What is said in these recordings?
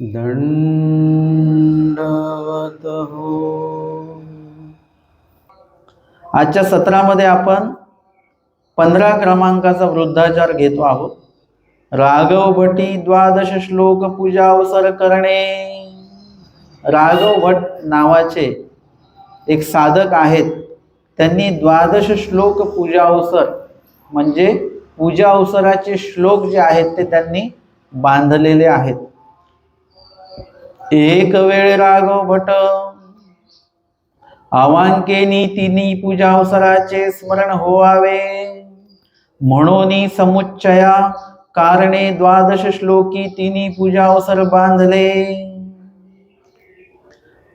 दंडवत हो आजच्या सत्रामध्ये आपण पंधरा क्रमांकाचा वृद्धाचार घेतो आहोत. राघव भटी द्वादश श्लोक पूजा अवसर करणे. राघव भट नावाचे एक साधक आहेत. त्यांनी द्वादश श्लोक पूजा अवसर म्हणजे पूजा अवसराचे श्लोक जे आहेत ते त्यांनी बांधलेले आहेत. एक वेळ राघव भट. अवांकेनी तिन्ही पूजा अवसराचे स्मरण होवावे. म्हणून समुच्चया कारणे द्वादश श्लोकी तिन्ही पूजा अवसर बांधले.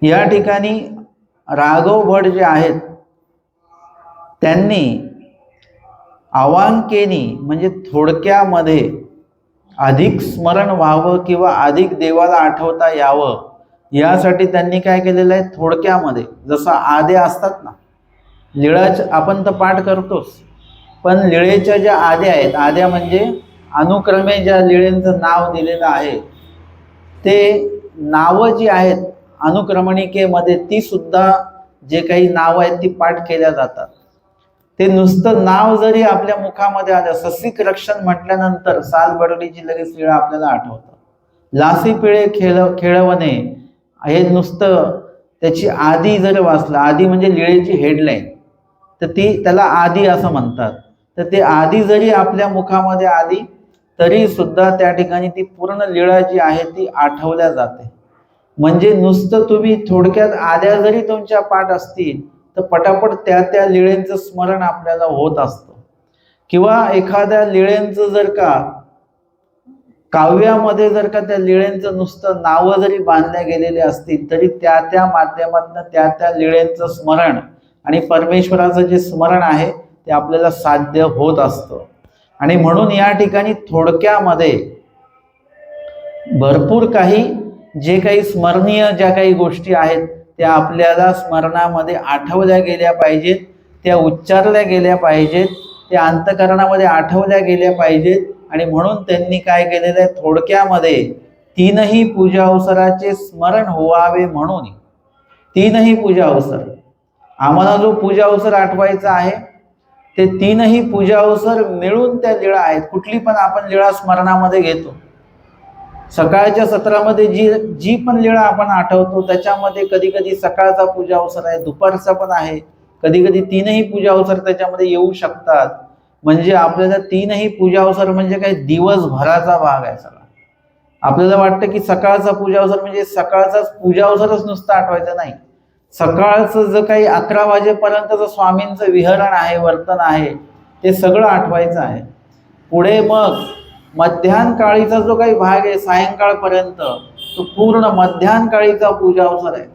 या ठिकाणी राघव भट जे आहेत त्यांनी अवांकेनी म्हणजे थोडक्यामध्ये अधिक स्मरण व्हावं किंवा अधिक देवाला आठवता यावं यासाठी त्यांनी काय केलेलं आहे? थोडक्यामध्ये. जसं आदे असतात ना लिळाच आपण तर पाठ करतोच. पण लिळेच्या ज्या आद्या आहेत आद्या म्हणजे अनुक्रमे ज्या लिळेंचं नाव दिलेलं आहे ते नावं जी आहेत अनुक्रमणिकेमध्ये ती सुद्धा जे काही नावं आहेत ती पाठ केल्या जातात. ते नुसतं नाव जरी आपल्या मुखामध्ये आलं ससिक रक्षण म्हटल्यानंतर साल बडलीची लगेच लिळा आपल्याला आठवतं. लासी पिळे खेळ खेळवणे हे नुसतं त्याची आधी जर वाचलं आधी म्हणजे लिळेची हेडलाईन तर ती त्याला आधी असं म्हणतात. तर ते आधी जरी आपल्या मुखामध्ये आली तरी सुद्धा त्या ठिकाणी ती पूर्ण लिळा जी आहे ती आठवल्या जाते. म्हणजे नुसतं तुम्ही थोडक्यात आद्या जरी तुमच्या पाठ असतील तर पटापट त्या त्या लिळेंचं स्मरण आपल्याला होत असतं. किंवा एखाद्या लिळेंचं जर का काव्यामध्ये जर का त्या लिळेंचं नुसतं नावं जरी बांधल्या गेलेले असतील तरी त्या त्या माध्यमातून त्या त्या लिळेंचं स्मरण आणि परमेश्वराचं जे स्मरण आहे ते आपल्याला साध्य होत असतं. आणि म्हणून या ठिकाणी थोडक्यामध्ये भरपूर काही जे काही स्मरणीय ज्या काही गोष्टी आहेत त्या आपल्याला स्मरणामध्ये आठवल्या गेल्या पाहिजेत त्या उच्चारल्या गेल्या पाहिजेत त्या अंतकरणामध्ये आठवल्या गेल्या पाहिजेत आणि म्हणून त्यांनी काय केलेलं आहे? थोडक्यामध्ये तीनही पूजा अवसराचे स्मरण व्हावे म्हणून. तीनही पूजा अवसर. आम्हाला जो पूजा अवसर आठवायचा आहे ते तीनही पूजा अवसर मिळून त्या लिळा आहेत. कुठली पण आपण लिळा स्मरणामध्ये घेतो. सकाळच्या सत्रामध्ये जी जी पण लीळा आपण आठवतो त्याच्यामध्ये कधी कधी सकाळचा पूजा अवसर आहे दुपारचा पण आहे. कधी कधी तीनही पूजा अवसर त्याच्यामध्ये येऊ शकतात. म्हणजे आपल्याला तीनही पूजा अवसर म्हणजे काही दिवसभराचा भाग आहे सगळा. आपल्याला वाटतं की सकाळचा पूजा अवसर म्हणजे सकाळचाच पूजा अवसरच नुसतं आठवायचं नाही. सकाळचं जर काही अकरा वाजेपर्यंतचं स्वामींचं विहरण आहे वर्तन आहे ते सगळं आठवायचं आहे. पुढे मग मध्यान्हकाळीचा जो काही भाग आहे सायंकाळपर्यंत तो पूर्ण मध्यान्हकाळीचा पूजा अवसर आहे.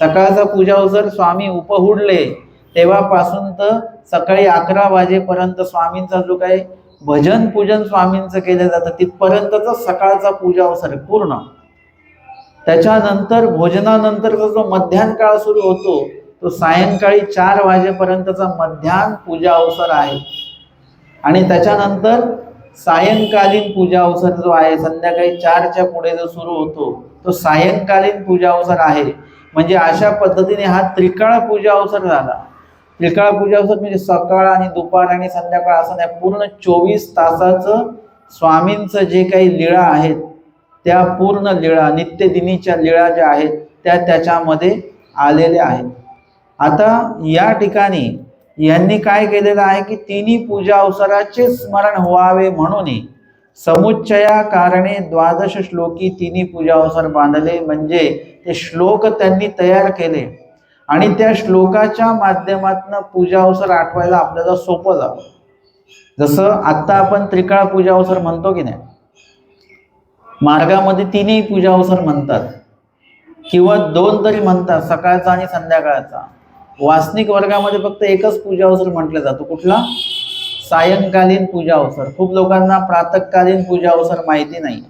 सकाळचा पूजा अवसर स्वामी उपहुडले तेव्हापासून तर सकाळी अकरा वाजेपर्यंत स्वामींचा जो काही भजन पूजन स्वामींचं केलं जातं तिथपर्यंतचा सकाळचा पूजा अवसर आहे पूर्ण. त्याच्यानंतर भोजनानंतरचा जो मध्यानकाळ सुरू होतो तो सायंकाळी चार वाजेपर्यंतचा मध्यान्ह पूजा अवसर आहे. आणि त्याच्यानंतर सायंकालीन पूजा अवसर जो आहे संध्याकाळी चारच्या पुढे जो सुरू होतो तो सायंकालीन पूजा अवसर आहे. म्हणजे अशा पद्धतीने हा त्रिकाळ पूजा अवसर झाला. त्रिकाळ पूजा अवसर म्हणजे सकाळ आणि दुपार आणि संध्याकाळ असं नाही पूर्ण चोवीस तासाचं स्वामींचं जे काही लीळा आहेत त्या पूर्ण लीळा नित्यदिनीच्या लीळा ज्या आहेत त्या त्याच्यामध्ये आलेल्या आहेत. आता या ठिकाणी यांनी काय केलेलं आहे की तिन्ही पूजा अवसराचे स्मरण व्हावे म्हणून समुच्चया कारणे द्वादश श्लोकी तिन्ही पूजा अवसर बांधले. म्हणजे ते श्लोक त्यांनी तयार केले. आणि त्या श्लोकाच्या माध्यमातून पूजा अवसर आठवायला आपल्याला सोपं जावं जसं आत्ता आपण त्रिकाळ पूजा अवसर म्हणतो की नाही? मार्गामध्ये तिन्ही पूजा अवसर म्हणतात. किंवा दोन तरी म्हणतात सकाळचा आणि संध्याकाळचा. वासनिक वर्गामध्ये फक्त एकच पूजा अवसर म्हटलं जातो. कुठला? सायंकालीन पूजा अवसर. खूप लोकांना प्रातकालीन पूजा अवसर माहिती नाही.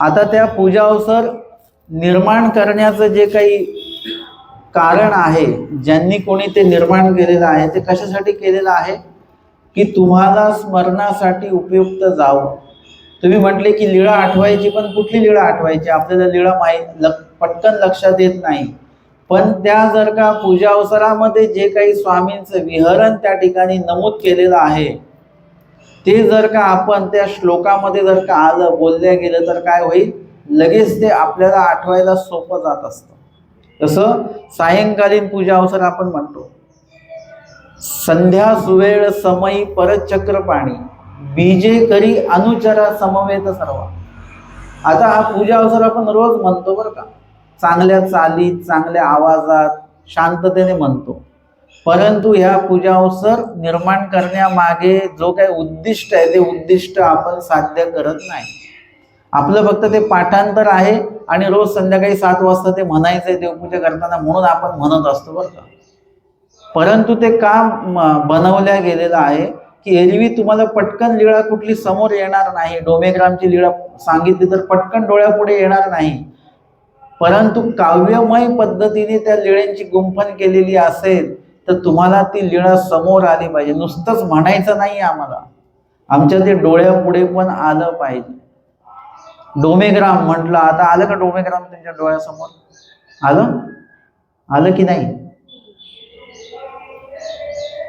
आता त्या पूजा अवसर निर्माण करण्याचं जे काही कारण आहे ज्यांनी कोणी ते निर्माण केलेलं आहे ते कशासाठी केलेलं आहे? की तुम्हाला स्मरणासाठी उपयुक्त जावं. तुम्ही म्हटले की लीळा आठवायची पण कुठली लिळा आठवायची? आपल्याला लिळा माहीत लक पटकन लक्षात येत नाही. पण त्या जर का पूजा अवसरामध्ये जे काही स्वामींचं विहरण त्या ठिकाणी नमूद केलेलं आहे ते जर का आपण त्या श्लोकामध्ये जर का आलं बोलल्या गेलं तर काय होईल? लगेच ते आपल्याला आठवायला सोपं जात असतं. तसं सायंकालीन पूजा अवसर आपण म्हणतो. संध्या सुवेळ समयी परचक्र पाणी बीजे करी अनुचरा समवेत सर्व. आता हा पूजा अवसर आपण रोज म्हणतो बरं का. चांगल्या चालीत चांगल्या आवाजात शांततेने म्हणतो. परंतु ह्या पूजा अवसर निर्माण करण्यामागे जो काही उद्दिष्ट आहे ते उद्दिष्ट आपण साध्य करत नाही. आपलं फक्त ते पाठांतर आहे आणि रोज संध्याकाळी सात वाजता ते म्हणायचंय देवपूजा करताना म्हणून आपण म्हणत असतो बरं का. परंतु ते का बनवल्या गेलेलं आहे की एरवी तुम्हाला पटकन लीळा कुठली समोर येणार नाही. डोमेग्रामची लीळा सांगितली तर पटकन डोळ्यापुढे येणार नाही. परंतु काव्यमय पद्धतीने त्या लिळ्यांची गुंफण केलेली असेल तर तुम्हाला ती लिळा समोर आली पाहिजे. नुसतंच म्हणायचं नाही आम्हाला. आमच्या ते डोळ्यापुढे पण आलं पाहिजे. डोमेग्राम म्हटलं आता आलं का डोमेग्राम तुमच्या डोळ्यासमोर? आलं? आलं की नाही?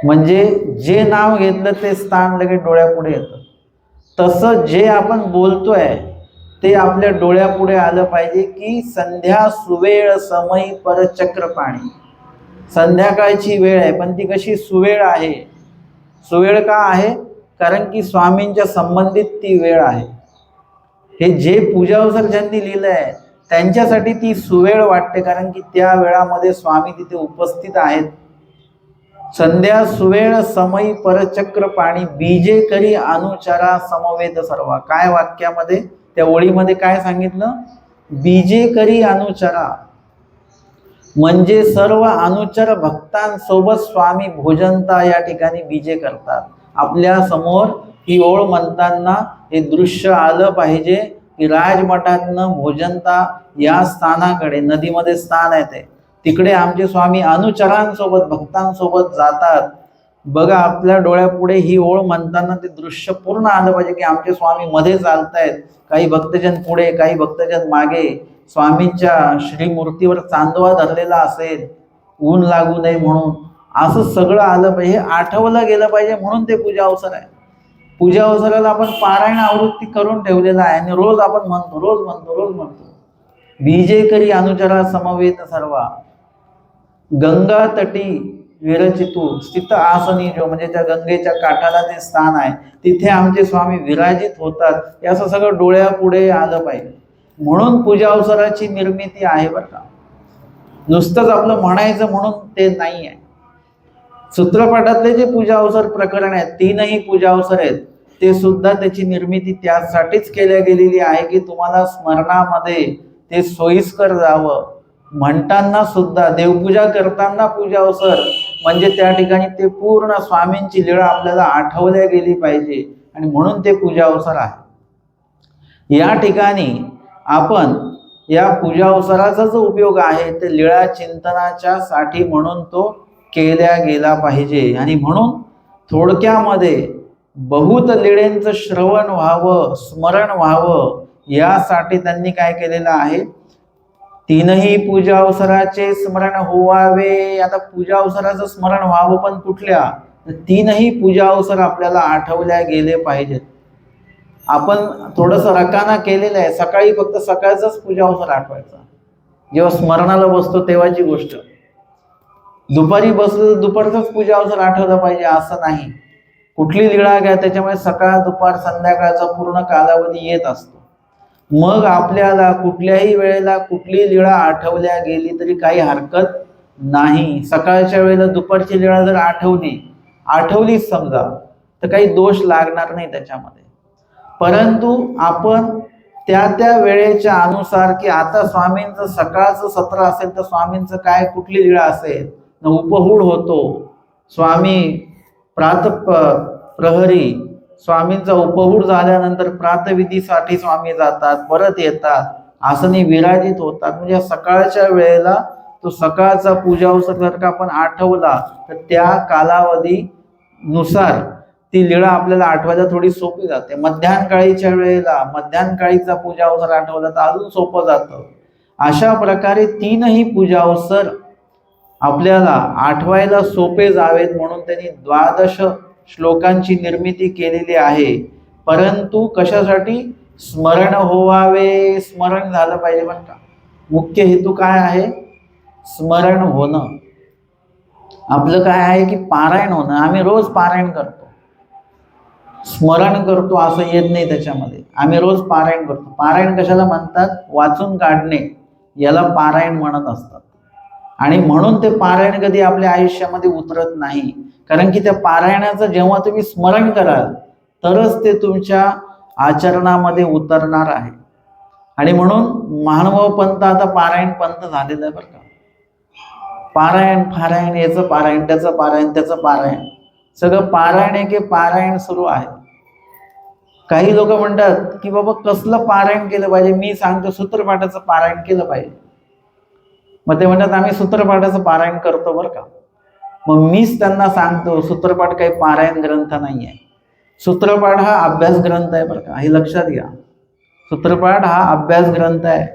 म्हणजे जे नाव घेतलं ते स्थान लगेच डोळ्यापुढे येतं. तसं जे आपण बोलतोय ते आपल्या डोळ्यापुढे आलं पाहिजे की संध्या सुवेळ समयी परचक्र पाणी संध्याकाळची वेळ आहे पण ती कशी सुवेळ आहे? सुवेळ का आहे? कारण की स्वामींच्या संबंधित ती वेळ आहे. हे जे पूजा ज्यांनी लिहिलं आहे त्यांच्यासाठी ती सुवेळ वाटते कारण की त्या वेळामध्ये स्वामी तिथे उपस्थित आहेत. संध्या सुवेळ समयी परचक्र पाणी बीजे करी अनुचारा समवेद सर्व. काय वाक्यामध्ये? त्या ओळीमध्ये काय सांगितलं? बीजे करी अनुचरा. म्हणजे सर्व अनुचर भक्तांसोबत स्वामी भोजनता या ठिकाणी बीजे करतात. आपल्यासमोर ही ओळ म्हणताना हे दृश्य आलं पाहिजे की राजमठातनं भोजनता या स्थानाकडे नदीमध्ये स्थान आहे ते. तिकडे आमचे स्वामी अनुचरांसोबत भक्तांसोबत जातात. बघा आपल्या डोळ्यापुढे ही ओळ म्हणताना ते दृश्य पूर्ण आलं पाहिजे की आमचे स्वामी मध्ये चालतायत. काही भक्तजन पुढे काही भक्तजन मागे. स्वामींच्या श्रीमूर्तीवर चांदवा धरलेला असेल. ऊन लागू नये म्हणून. असं सगळं आलं पाहिजे हे आठवलं गेलं पाहिजे म्हणून ते पूजा अवसर आहे. पूजा अवसराला आपण पारायण आवृत्ती करून ठेवलेला आहे आणि रोज आपण म्हणतो रोज म्हणतो रोज म्हणतो. बीजे करी अनुचरा समवेत सर्वा. गंगा तटी विरचितू स्थित आसनी जो म्हणजे त्या गंगेच्या काठाला जे स्थान आहे तिथे आमचे स्वामी विराजित होतात. हे असं सगळं डोळ्यापुढे आलं पाहिजे. म्हणून पूजा अवसराची निर्मिती आहे बरं का. नुसतंच आपलं म्हणायचं म्हणून ते नाही आहे. सूत्रपाठातले जे पूजा अवसर प्रकरण आहेत तीनही पूजा अवसर आहेत ते सुद्धा त्याची निर्मिती त्यासाठीच केल्या गेलेली आहे की तुम्हाला स्मरणामध्ये ते सोयीस्कर जावं. म्हणताना सुद्धा देवपूजा करताना पूजा अवसर म्हणजे त्या ठिकाणी ते पूर्ण स्वामींची लीळा आपल्याला आठवल्या गेली पाहिजे. आणि म्हणून ते पूजा अवसर आहे. या ठिकाणी आपण या पूजा अवसराचा जो उपयोग आहे ते लीळा चिंतनाच्या साठी म्हणून तो केल्या गेला पाहिजे. आणि म्हणून थोडक्यामध्ये बहुत लिळेंचं श्रवण व्हावं स्मरण व्हावं यासाठी त्यांनी काय केलेलं आहे? तीनही पूजा अवसराचे स्मरण होवावे. आता पूजा अवसराचं स्मरण व्हावं पण कुठल्या? तीनही पूजा अवसर आपल्याला आठवल्या गेले पाहिजेत. आपण थोडस रकाना केलेलं आहे. सकाळी फक्त सकाळचाच पूजा अवसर आठवायचा. जेव्हा स्मरणाला बसतो तेव्हाची गोष्ट. दुपारी बसलो तर दुपारचाच पूजा अवसर आठवलं पाहिजे असं नाही. कुठली लिळा घ्या त्याच्यामुळे सकाळ दुपार संध्याकाळचा पूर्ण कालावधी येत असतो. मग आपल्याला कुठल्याही वेळेला कुठली लीळा आठवल्या गेली तरी काही हरकत नाही. सकाळच्या वेळेला दुपारची लीळा जर आठवली आठवलीच समजा तर काही दोष लागणार नाही त्याच्यामध्ये. परंतु आपण त्या त्या वेळेच्या अनुसार की आता स्वामींचं सकाळचं सत्र असेल तर स्वामींचं काय कुठली लीळा असेल? न उपहूड होतो. स्वामी प्रात प्रहरी स्वामींचा उपहूड झाल्यानंतर प्रातविधीसाठी स्वामी जातात परत येतात आसनी विराजित होतात. म्हणजे सकाळच्या वेळेला तो सकाळचा पूजा जर का आपण आठवला तर त्या कालावधी नुसार ती लीळा आपल्याला आठवायला थोडी सोपी जाते. मध्यानकाळीच्या वेळेला मध्यानकाळीचा पूजा अवसर आठवला तर अजून सोपं जातं. अशा प्रकारे तीनही पूजा अवसर आपल्याला आठवायला सोपे जावेत म्हणून त्यांनी द्वादश श्लोकांची निर्मिती केलेली आहे. परंतु कशासाठी? स्मरण होवावे. स्मरण झालं पाहिजे बरं का. मुख्य हेतू काय आहे? स्मरण होणं. आपलं काय आहे की पारायण होणं. आम्ही रोज पारायण करतो. स्मरण करतो असं येत नाही त्याच्यामध्ये. आम्ही रोज पारायण करतो. पारायण कशाला म्हणतात? वाचून काढणे. याला पारायण म्हणत असतात. आणि म्हणून ते पारायण कधी आपल्या आयुष्यामध्ये उतरत नाही. कारण की त्या पारायणाचं जेव्हा तुम्ही स्मरण कराल तरच ते तुमच्या आचरणामध्ये उतरणार आहे. आणि म्हणून महानुभाव पंत आता पारायण पंत झालेलं आहे बरं का. पारायण फारायण याचं पारायण त्याचं पारायण त्याचं पारायण. सगळं पारायण एके पारायण सुरू आहे. काही लोक म्हणतात की बाबा कसलं पारायण केलं पाहिजे? मी सांगतो सूत्रपाठाचं पारायण केलं पाहिजे. मग ते म्हणतात आम्ही सूत्रपाठाचं पारायण करतो बरं का. मग मीच त्यांना सांगतो सूत्रपाठ काही पारायण ग्रंथ नाही आहे सूत्रपाठ हा अभ्यास ग्रंथ आहे बरं का. हे लक्षात घ्या. सूत्रपाठ हा अभ्यास ग्रंथ आहे.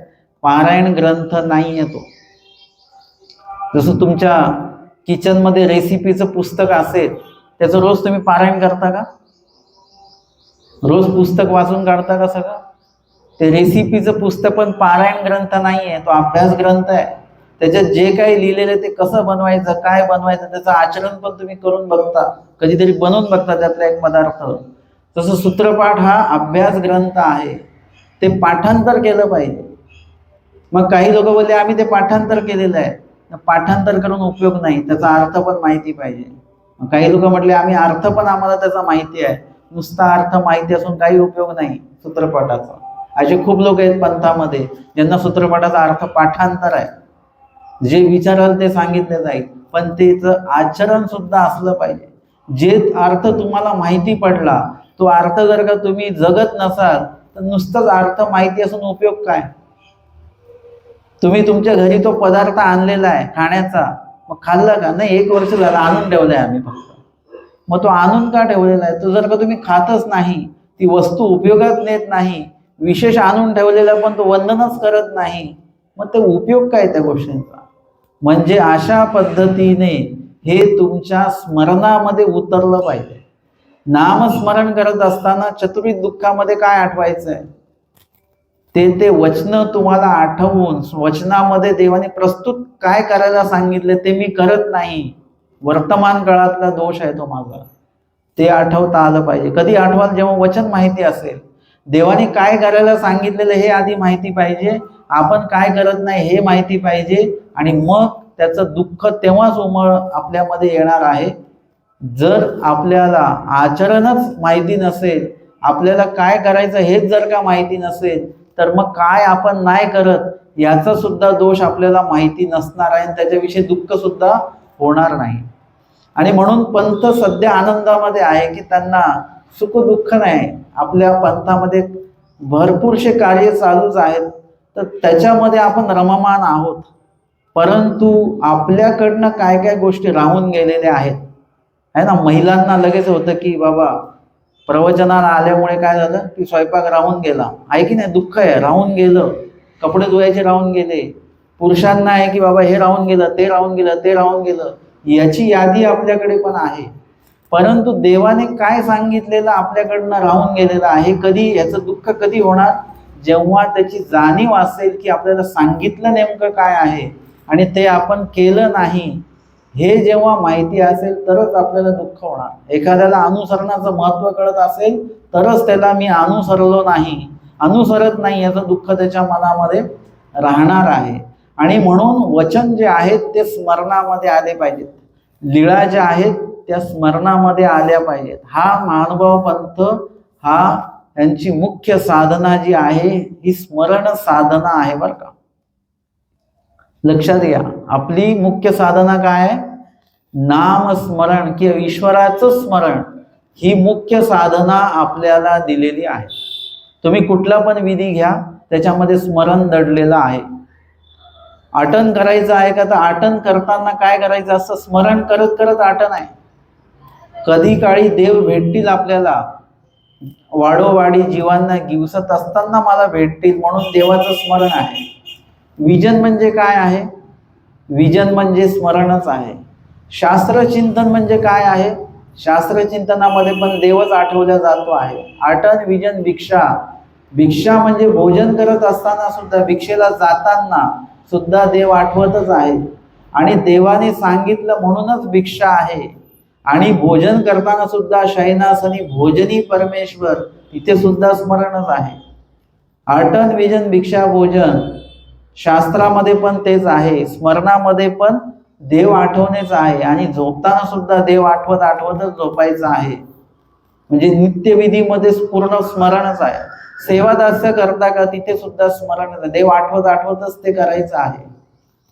पारायण ग्रंथ नाही आहे तो. जसं तुमच्या किचनमध्ये रेसिपीचं पुस्तक असेल त्याचं रोज तुम्ही पारायण करता का? रोज पुस्तक वाचून काढता का सगळं? ते रेसिपीचं पुस्तक पण पारायण ग्रंथ नाही आहे तो अभ्यास ग्रंथ आहे. त्याच्यात जे काही लिहिलेलं आहे ते कसं बनवायचं काय बनवायचं त्याचं आचरण पण तुम्ही करून बघता. कधीतरी बनवून बघता त्यातला एक पदार्थ. तसं सूत्रपाठ हा अभ्यास ग्रंथ आहे. ते पाठांतर केलं पाहिजे. मग काही लोक बोलले आम्ही ते पाठांतर केलेलं आहे. पाठांतर करून उपयोग नाही त्याचा अर्थ पण माहिती पाहिजे. मग काही लोक म्हटले आम्ही अर्थ पण आम्हाला त्याचा माहिती आहे. नुसता अर्थ माहिती असून काही उपयोग नाही सूत्रपाठाचा. असे खूप लोक आहेत पंथामध्ये ज्यांना सूत्रपाठाचा अर्थ पाठांतर आहे. जे विचाराल ते सांगितले जाईल. पण त्याचं आचरण सुद्धा असलं पाहिजे. जे अर्थ तुम्हाला माहिती पडला तो अर्थ जर का तुम्ही जगत नसाल तर नुसताच अर्थ माहिती असून उपयोग काय? तुम्ही तुमच्या घरी तो पदार्थ आणलेला आहे खाण्याचा. मग खाल्ला का? नाही एक वर्ष झालं आणून ठेवलाय आम्ही फक्त. मग तो आणून का ठेवलेला आहे? तो जर का तुम्ही खातच नाही ती वस्तू उपयोगात नेत नाही विशेष आणून ठेवलेला पण तो वंदनच करत नाही मग ते उपयोग काय त्या गोष्टींचा? म्हणजे अशा पद्धतीने हे तुमच्या स्मरणामध्ये उतरलं पाहिजे. नामस्मरण करत असताना चतुर्थ दुःखामध्ये काय आठवायचं आहे ते ते वचन तुम्हाला आठवून वचनामध्ये देवाने प्रस्तुत काय करायला सांगितले ते मी करत नाही. वर्तमान काळातला दोष आहे तो माझा. ते आठवता आलं पाहिजे. कधी आठवाल जेव्हा वचन माहिती असेल. देवाने काय करायला सांगितलेलं हे आधी माहिती पाहिजे. आपण काय करत नाही हे माहिती पाहिजे. आणि मग त्याचं दुःख तेव्हाच उमळ आपल्यामध्ये येणार आहे. जर आपल्याला आचरणच माहिती नसेल आपल्याला काय करायचं हेच जर का माहिती नसेल तर मग काय आपण नाही करत याचा सुद्धा दोष आपल्याला माहिती नसणार आहे आणि त्याच्याविषयी दुःख सुद्धा होणार नाही. आणि म्हणून पंथ सध्या आनंदामध्ये आहे की त्यांना सुख दुःख नाही. आपल्या पंथामध्ये भरपूरसे कार्य चालूच आहेत. तर त्याच्यामध्ये आपण रममान आहोत. परंतु आपल्याकडनं काय काय गोष्टी राहून गेलेल्या आहेत? आहे ना? महिलांना लगेच होतं की बाबा प्रवचनाला आल्यामुळे काय झालं? की स्वयंपाक राहून गेला. आहे की नाही? दुःख आहे. राहून गेलं. कपडे धुवायचे राहून गेले. पुरुषांना आहे की बाबा हे राहून गेलं ते राहून गेलं ते राहून गेलं. याची यादी आपल्याकडे पण आहे. परंतु देवाने काय सांगितलेलं आपल्याकडनं राहून गेलेलं आहे? कधी? याचं दुःख कधी होणार? जेव्हा त्याची जाणीव असेल की आपल्याला सांगितलं नेमकं काय आहे आणि ते आपण केलं नाही हे जेव्हा माहिती असेल तरच आपल्याला दुःख होणार. एखाद्याला अनुसरणाचं महत्त्व कळत असेल तरच त्याला मी अनुसरलो नाही. अनुसरत नाही याचं दुःख त्याच्या मनामध्ये राहणार आहे. आणि म्हणून वचन जे आहेत ते स्मरणामध्ये आले पाहिजेत. लीळा ज्या आहेत त्या स्मरणामध्ये आल्या पाहिजेत. हा महानुभाव पंथ हा यांची मुख्य साधना जी आहे ही स्मरण साधना आहे बरं का. लक्षात घ्या. आपली मुख्य साधना काय आहे? नामस्मरण किंवा ईश्वराचं स्मरण ही मुख्य साधना आपल्याला दिलेली आहे. तुम्ही कुठला पण विधी घ्या त्याच्यामध्ये स्मरण दडलेलं आहे. आटन करायचं आहे का? तर आटन करताना काय करायचं? असं स्मरण करत करत आटन आहे. कधी काळी देव भेटतील आपल्याला. वाडोवाडी जीवांना गिवसत असताना मला भेटतील म्हणून देवाचं स्मरण आहे. विजन म्हणजे काय आहे? विजन म्हणजे स्मरणच आहे. शास्त्रचिंतन म्हणजे काय आहे? शास्त्रचिंतनामध्ये पण देवच आठवला जातो आहे. आटन विजन भिक्षा. भिक्षा म्हणजे भोजन करत असताना सुद्धा भिक्षेला जाताना सुद्धा देव आठवतच आहे. आणि देवाने सांगितलं म्हणूनच भिक्षा आहे. आणि भोजन करताना सुद्धा शयनासनी भोजनी परमेश्वर तिथे सुद्धा स्मरणच आहे. आटन विजन भिक्षा भोजन. शास्त्रामध्ये पण तेच आहे स्मरणामध्ये पण देव आठवणेच आहे आणि झोपताना सुद्धा देव आठवत आठवतच झोपायचं आहे. म्हणजे नित्यविधीमध्ये पूर्ण स्मरणच आहे. सेवादास्य करता का तिथे सुद्धा स्मरण देव आठवत आठवतच ते करायचं आहे.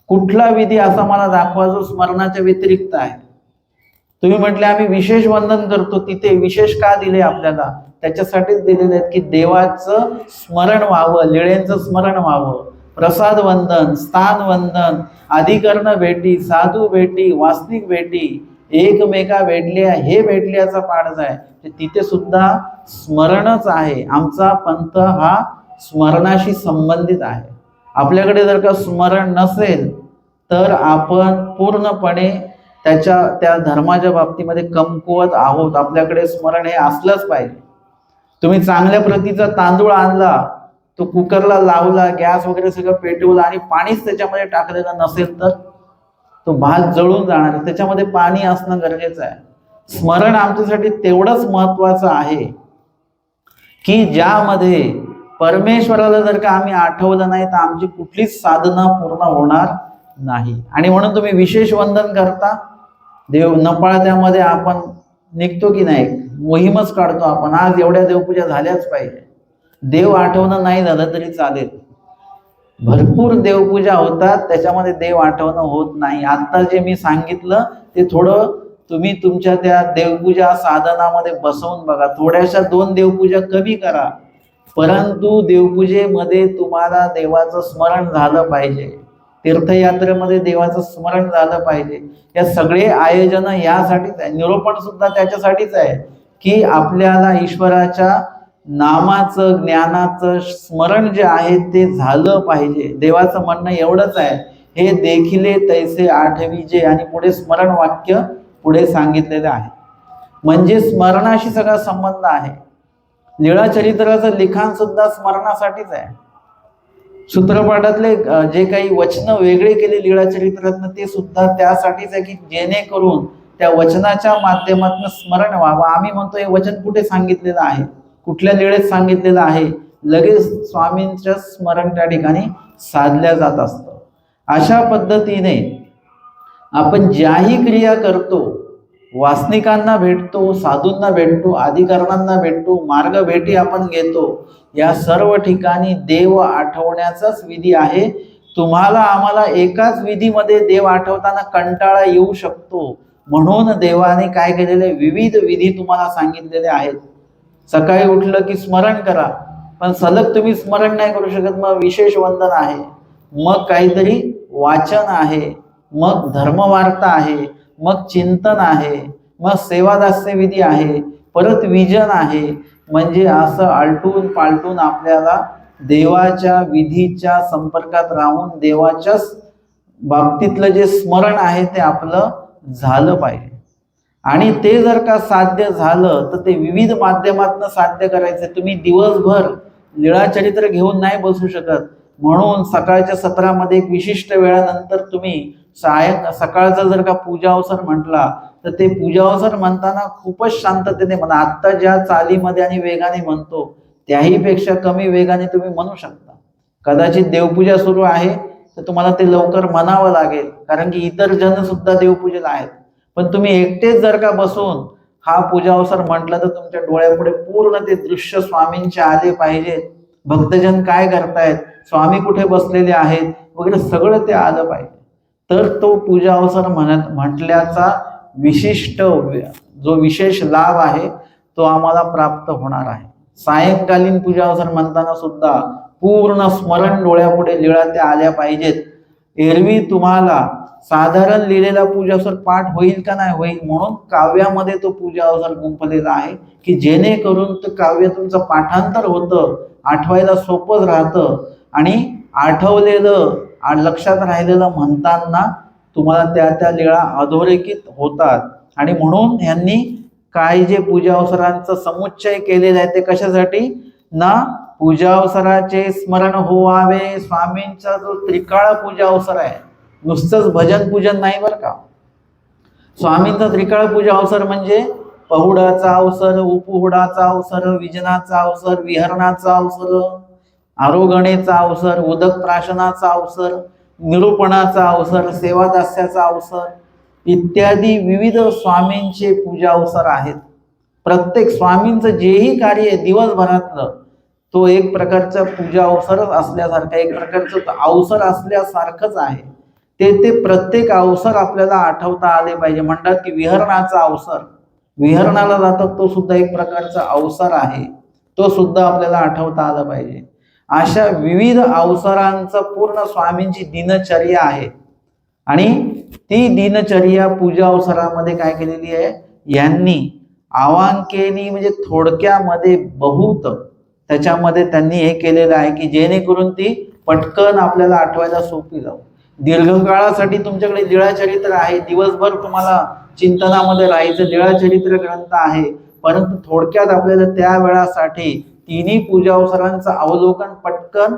कुठला विधी असा मला दाखवा जो स्मरणाच्या व्यतिरिक्त आहे? तुम्ही म्हटले आम्ही विशेष वंदन करतो तिथे विशेष का दिले आपल्याला? त्याच्यासाठीच दिलेले आहेत की देवाचं स्मरण व्हावं लिळ्यांचं स्मरण व्हावं. प्रसाद वंदन स्थान वंदन अधिकरण भेटी साधू भेटी वास्तविक भेटी एकमेका भेटल्या हे भेटल्याचा पाठच आहे. तिथे सुद्धा स्मरणच आहे. आमचा पंथ हा स्मरणाशी संबंधित आहे. आपल्याकडे जर का स्मरण नसेल तर आपण पूर्णपणे त्याच्या त्या धर्माच्या बाबतीमध्ये कमकुवत आहोत. आपल्याकडे स्मरण हे असलंच पाहिजे. तुम्ही चांगल्या प्रतीचा तांदूळ आणला तो कुकरला लावला गॅस वगैरे सगळं पेटवलं आणि पाणीच त्याच्यामध्ये टाकलेलं नसेल तर तो भात जळून जाणार त्याच्यामध्ये पाणी असणं गरजेचं आहे. स्मरण आमच्यासाठी तेवढंच महत्वाचं आहे की ज्यामध्ये परमेश्वराला जर का आम्ही आठवलं नाही तर आमची कुठलीच साधना पूर्ण होणार नाही. आणि म्हणून तुम्ही विशेष वंदन करता. देव नपाळत्यामध्ये आपण निघतो की नाही? मोहीमच काढतो आपण. आज एवढ्या देवपूजा झाल्याच पाहिजे. देव आठवणं नाही झालं तरी चालेल. भरपूर देवपूजा होतात त्याच्यामध्ये देव आठवणं होत नाही. आता जे मी सांगितलं ते थोडं तुम्ही तुमच्या त्या देवपूजा साधनामध्ये बसवून बघा. थोड्याशा दोन देवपूजा कमी करा. परंतु देवपूजेमध्ये तुम्हाला देवाचं स्मरण झालं पाहिजे. तीर्थयात्रेमध्ये देवाचं स्मरण झालं पाहिजे. या सगळे आयोजन यासाठीच आहे निरोपण सुद्धा त्याच्यासाठीच आहे की आपल्याला ईश्वराच्या नामाचं ज्ञानाचं स्मरण जे आहे ते झालं पाहिजे. देवाचं म्हणणं एवढंच आहे. हे देखिले तैसे आठवीचे आणि पुढे स्मरण वाक्य पुढे सांगितलेलं आहे. म्हणजे स्मरणाशी सगळा संबंध आहे. लीळाचरित्राचं लिखाण सुद्धा स्मरणासाठीच आहे. सूत्रपाठातले जे काही वचन वेगळे केले लीळाचरित्रातनं ते सुद्धा त्यासाठीच आहे की जेणेकरून त्या वचनाच्या माध्यमातून स्मरण व्हावं. आम्ही म्हणतो हे वचन कुठे सांगितलेलं आहे? कुठल्या लीळेत सांगितलेलं आहे? लगेच स्वामींचं स्मरण त्या ठिकाणी साधल्या जात असतं. अशा पद्धतीने आपण ज्याही क्रिया करतो वासनिकांना भेटतो साधूंना भेटतो अधिकरणांना भेटतो मार्ग भेटी आपण घेतो या सर्व ठिकाणी देव आठवण्याचाच विधी आहे. तुम्हाला आम्हाला एकाच विधीमध्ये देव आठवताना कंटाळा येऊ शकतो. म्हणून देवाने काय केलेले? विविध विधी तुम्हाला सांगितलेले आहेत. सकाळी उठलं की स्मरण करा. पण सलग तुम्ही स्मरण नाही करू शकत मग विशेष वंदन आहे. मग काहीतरी वाचन आहे. मग धर्मवार्ता आहे. मग चिंतन आहे. मग सेवादास्य विधी आहे. परत विजन आहे. म्हणजे असं आलटून पालटून आपल्याला देवाच्या विधीच्या संपर्कात राहून देवाच्याच बाबतीतलं जे स्मरण आहे ते आपलं झालं पाहिजे. आणि ते जर का साध्य झालं तर ते विविध माध्यमातून साध्य करायचं. तुम्ही दिवसभर लीळाचरित्र घेऊन नाही बसू शकत. म्हणून सकाळच्या सत्रामध्ये एक विशिष्ट वेळानंतर तुम्ही सायं सकाळचा जर का पूजावसर म्हटला तर ते पूजावसर म्हणताना खूपच शांततेने म्हणा. आत्ता ज्या चालीमध्ये आणि वेगाने म्हणतो त्याही पेक्षा कमी वेगाने तुम्ही म्हणू शकता. कदाचित देवपूजा सुरू आहे तर तुम्हाला ते लवकर म्हणावं लागेल. कारण की इतर जन सुद्धा देवपूजेला आहेत. पण तुम्ही एकटेच जर का बसून हा पूजावसर म्हटलं तर तुमच्या डोळ्यापुढे पूर्ण ते दृश्य स्वामींचे आले पाहिजेत भक्तजन काय करतायत? स्वामी कुठे बसलेले आहेत? वगैरे सगळं ते आलं पाहिजे. तर तो पूजा अवसर म्हणत म्हटल्याचा विशिष्ट जो विशेष लाभ आहे तो आम्हाला प्राप्त होणार आहे. सायंकालीन पूजा अवसर म्हणताना सुद्धा पूर्ण स्मरण डोळ्यापुढे लीळा त्या आल्या पाहिजेत. एरवी तुम्हाला साधारण लिहिलेला पूजासर पाठ होईल का नाही होईल म्हणून काव्यामध्ये तो पूजा अवसर गुंफलेला आहे की जेणेकरून ते काव्य तुमचं पाठांतर होतं आठवायला सोपंच राहतं आणि आठवलेलं आणि लक्षात राहिलेलं म्हणताना तुम्हाला त्या त्या लीळा अधोरेखित होतात. आणि म्हणून यांनी काय जे पूजा अवसरांचं समुच्चय केलेलं आहे ते कशासाठी? ना पूजा अवसराचे स्मरण होवावे स्वामींचा जो त्रिकाळ पूजा अवसर आहे नुसतंच भजन पूजन नाही बरं का? स्वामींचा त्रिकाळ पूजा अवसर म्हणजे पहुडाचा अवसर उपहुडाचा अवसर विजनाचा अवसर विहरणाचा अवसर आरोगणेचा अवसर उदक प्राशनाचा अवसर निरूपणाचा अवसर सेवादास्याचा अवसर इत्यादी विविध स्वामींचे पूजा अवसर आहेत. प्रत्येक स्वामींचं जेही कार्य आहे दिवसभरातलं तो एक प्रकारचा पूजा अवसरच असल्यासारखा एक प्रकारचं अवसर असल्यासारखंच आहे. ते ते प्रत्येक अवसर आपल्याला आठवता आले पाहिजे. म्हणतात की विहरणाचा अवसर. विहरणाला जातात तो सुद्धा एक प्रकारचा अवसर आहे. तो सुद्धा आपल्याला आठवता आला पाहिजे. अशा विविध अवसरांचं पूर्ण स्वामींची दिनचर्या आहे. आणि ती दिनचर्या पूजा अवसरामध्ये काय केलेली आहे? यांनी आवांकेनी म्हणजे थोडक्यामध्ये बहुत त्याच्यामध्ये त्यांनी हे केलेलं आहे की जेणेकरून ती पटकन आपल्याला आठवायला सोपी जाऊ. दीर्घकाळासाठी तुमच्याकडे लीळाचरित्र आहे. दिवसभर तुम्हाला चिंतनामध्ये राहायचं. लीळाचरित्र ग्रंथ आहे. परंतु थोडक्यात आपल्याला त्या वेळासाठी तिन्ही पूजा अवसरांचं अवलोकन पटकन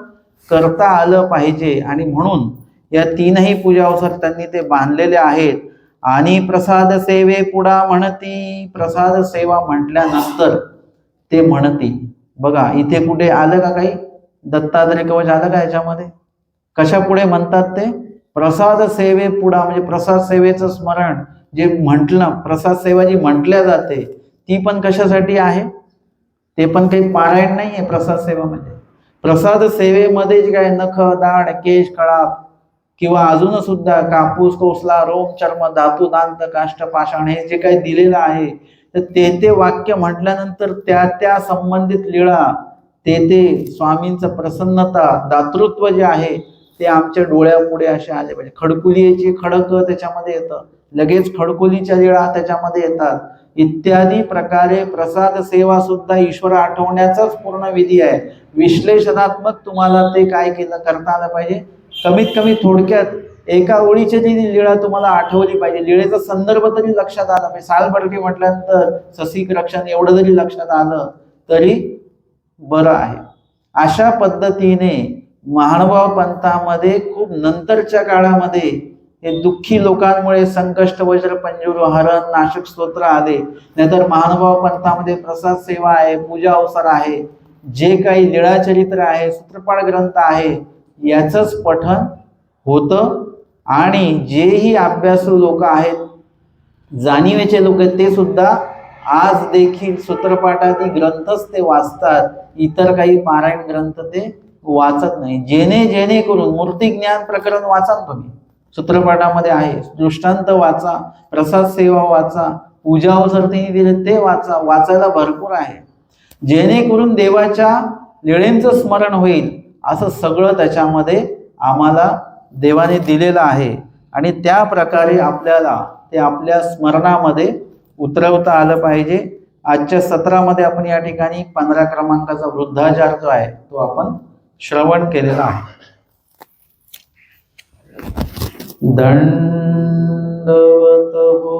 करता आलं पाहिजे. आणि म्हणून या तीनही पूजा अवसर त्यांनी ते बांधलेले आहेत. आणि प्रसाद सेवे पुढा म्हणती. प्रसाद सेवा म्हटल्यानंतर ते म्हणती. बघा इथे कुठे आलं का काही? दत्तात्रय कवच आलं का याच्यामध्ये? कशा पुढे म्हणतात ते? प्रसाद सेवे पुढा म्हणजे प्रसाद सेवेचं स्मरण जे म्हटलं प्रसाद सेवा जी म्हटल्या जाते ती पण कशासाठी आहे? ते पण काही पारायण नाही आहे प्रसाद सेवा म्हणजे प्रसाद सेवेमध्ये जे काय नख दाढ केश कळाप किंवा अजून सुद्धा कापूस कोसला रोम चर्म धातू दांत काष्ट पाषाण हे जे काही दिलेलं आहे तर ते ते वाक्य म्हटल्यानंतर त्या त्या संबंधित लीळा ते ते स्वामींचं प्रसन्नता दातृत्व जे आहे ते आमच्या डोळ्यापुढे असे आले पाहिजे. खडकुलीचे खडक त्याच्यामध्ये येतं. लगेच खडकुलीच्या लिळा त्याच्यामध्ये येतात. इत्यादी प्रकारे प्रसाद सेवा सुद्धा ईश्वर आठवण्याचाच पूर्ण विधी आहे. विश्लेषणात्मक तुम्हाला ते काय केलं करता आलं पाहिजे. कमीत कमी थोडक्यात एका ओळीची जी लीळा तुम्हाला आठवली पाहिजे. लीळेचा संदर्भ तरी लक्षात आला पाहिजे. सालबर्गी म्हटल्यानंतर ससिक रक्षण एवढं जरी लक्षात आलं तरी बरं आहे. अशा पद्धतीने महानुभाव पंथामध्ये खूप नंतरच्या काळामध्ये हे दुःखी लोकांमुळे संकष्ट वज्र पंजूर हरण नाशक स्तोत्र आले. नाहीतर महानुभाव पंथामध्ये प्रसाद सेवा आहे पूजा अवसर आहे. जे काही लीळाचरित्र आहे सूत्रपाठ ग्रंथ आहे याचंच पठन होतं. आणि जेही अभ्यासू लोक आहेत जाणीवेचे लोक आहेत ते सुद्धा आज देखील सूत्रपाठादी ग्रंथच ते वाचतात. इतर काही पारायण ग्रंथ ते वाचत नाही. जेणे जेणेकरून मूर्ती ज्ञान प्रकरण वाचा तुम्ही. सूत्रपाठामध्ये आहे दृष्टांत वाचा प्रसाद सेवा वाचा पूजा अवसर त्यांनी दिले ते वाचा वाचायला भरपूर आहे. जेणेकरून देवाच्या लेळेंचं स्मरण होईल. असं सगळं त्याच्यामध्ये आम्हाला देवाने दिलेलं आहे. आणि त्या प्रकारे आपल्याला ते आपल्या स्मरणामध्ये उतरवता आलं पाहिजे. आजच्या सत्रामध्ये आपण या ठिकाणी पंधरा क्रमांकाचा वृद्धाचार जो आहे तो आपण श्रवण केलेलं आहे. दंडवत हो